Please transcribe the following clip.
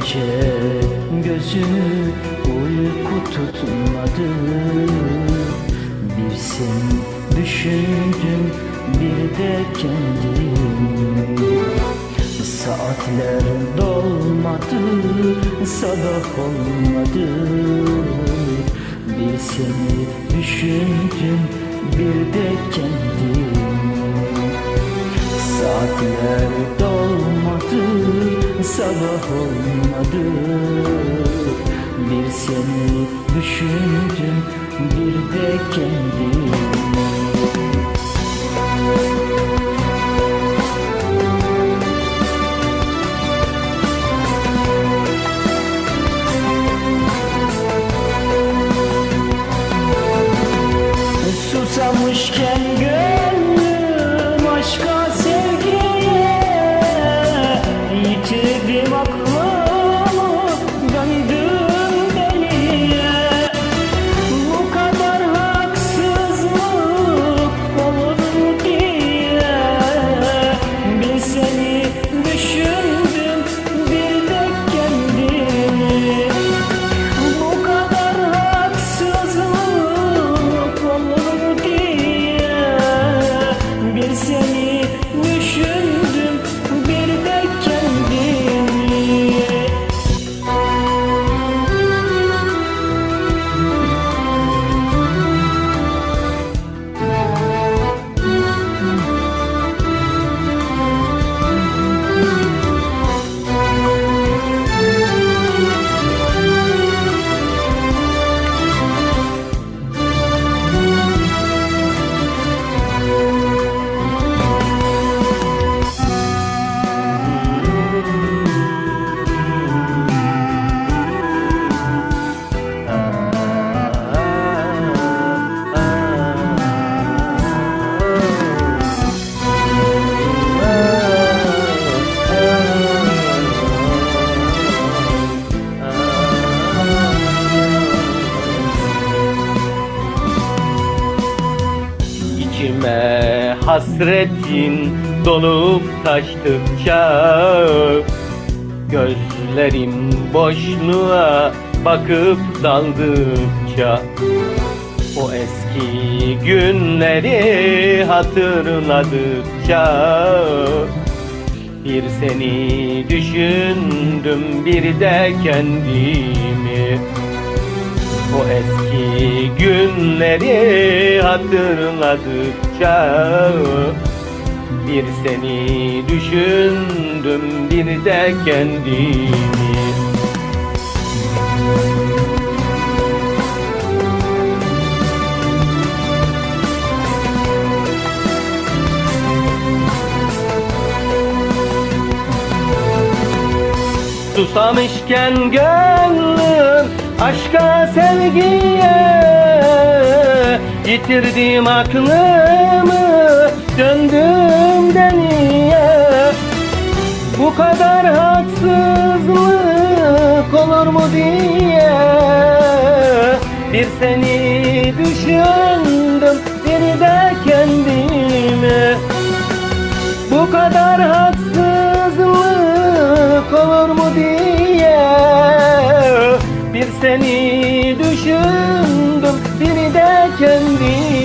gece gözümü uyku tutmadı. Bir sen düşündüm bir de kendimi Saatler dolmadı sabah olmadı. Bir seni düşündüm bir de olmadı. Bir seni düşündüm bir de kendimi hasretin dolup taştıkça Gözlerim boşluğa bakıp daldıkça. O eski günleri hatırladıkça Bir seni düşündüm bir de kendimi o eski günleri hatırladıkça Bir seni düşündüm bir de kendimi. Susamışken gönlüm aşka sevgiye Yitirdim aklımı döndüm deliye. Bu kadar haksızlık olur mu diye Bir seni düşündüm bir de kendimi. Bu kadar 天地。